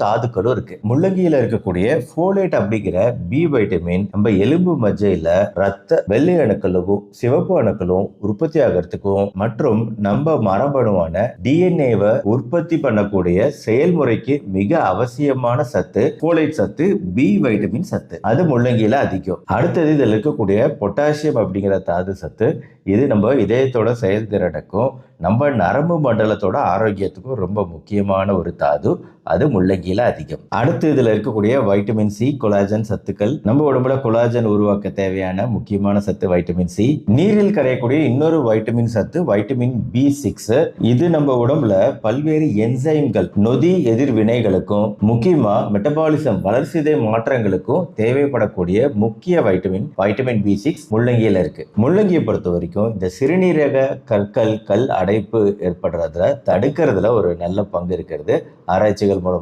தாதுக்களும் இருக்கு. முள்ளங்கியில இருக்கக்கூடிய ஃபோலேட் அப்படிங்கிற பி வைட்டமின் நம்ம எலும்பு மஜ்ஜையில ரத்த வெள்ளை அணுக்களும் சிவப்பு அணுக்களும் உற்பத்தி ஆகிறதுக்கும் மற்றும் நம்ம மரபணுவான டிஎன்ஏவை உற்பத்தி பண்ணக்கூடிய செயல்முறைக்கு மிக அவசியமான சத்து ஃபோலேட் சத்து பி வைட்டமின் சத்து. அது முள்ளங்கியில அதிகம். அடுத்தது இதில் இருக்கக்கூடிய பொட்டாசியம் அப்படிங்கிற தாது சத்து. இது நம்ம இதயத்தோட செயல்திறனுக்கும் நம்ம நரம்பு மண்டலத்தோட ஆரோக்கியத்துக்கும் ரொம்ப முக்கியமான ஒரு தாது. அது முள்ளங்கியில் அதிகம். அடுத்து இதில் இருக்கக்கூடிய வைட்டமின் சி கொலாஜன் சத்துக்கள். நம்ம உடம்புல கொலாஜன் உருவாக்க தேவையான முக்கியமான சத்து வைட்டமின் சி நீரில் கரையக்கூடிய இன்னொரு வைட்டமின் சத்து வைட்டமின் பி சிக்ஸ் இது நம்ம உடம்புல பல்வேறு என்சைம்கள் நொதி எதிர்வினைகளுக்கும் முக்கியமா மெட்டபாலிசம் வளர்சிதை மாற்றங்களுக்கும் தேவைப்படக்கூடிய முக்கிய வைட்டமின் வைட்டமின் பி சிக்ஸ் முள்ளங்கியில் இருக்கு. முள்ளங்கியை பொறுத்த வரைக்கும் இந்த சிறுநீரக கற்கள் கல் அடைப்பு ஏற்படுறதுல தடுக்கிறதுல ஒரு நல்ல பங்கு இருக்கிறது. ஆராய்ச்சிகள் மூலமாக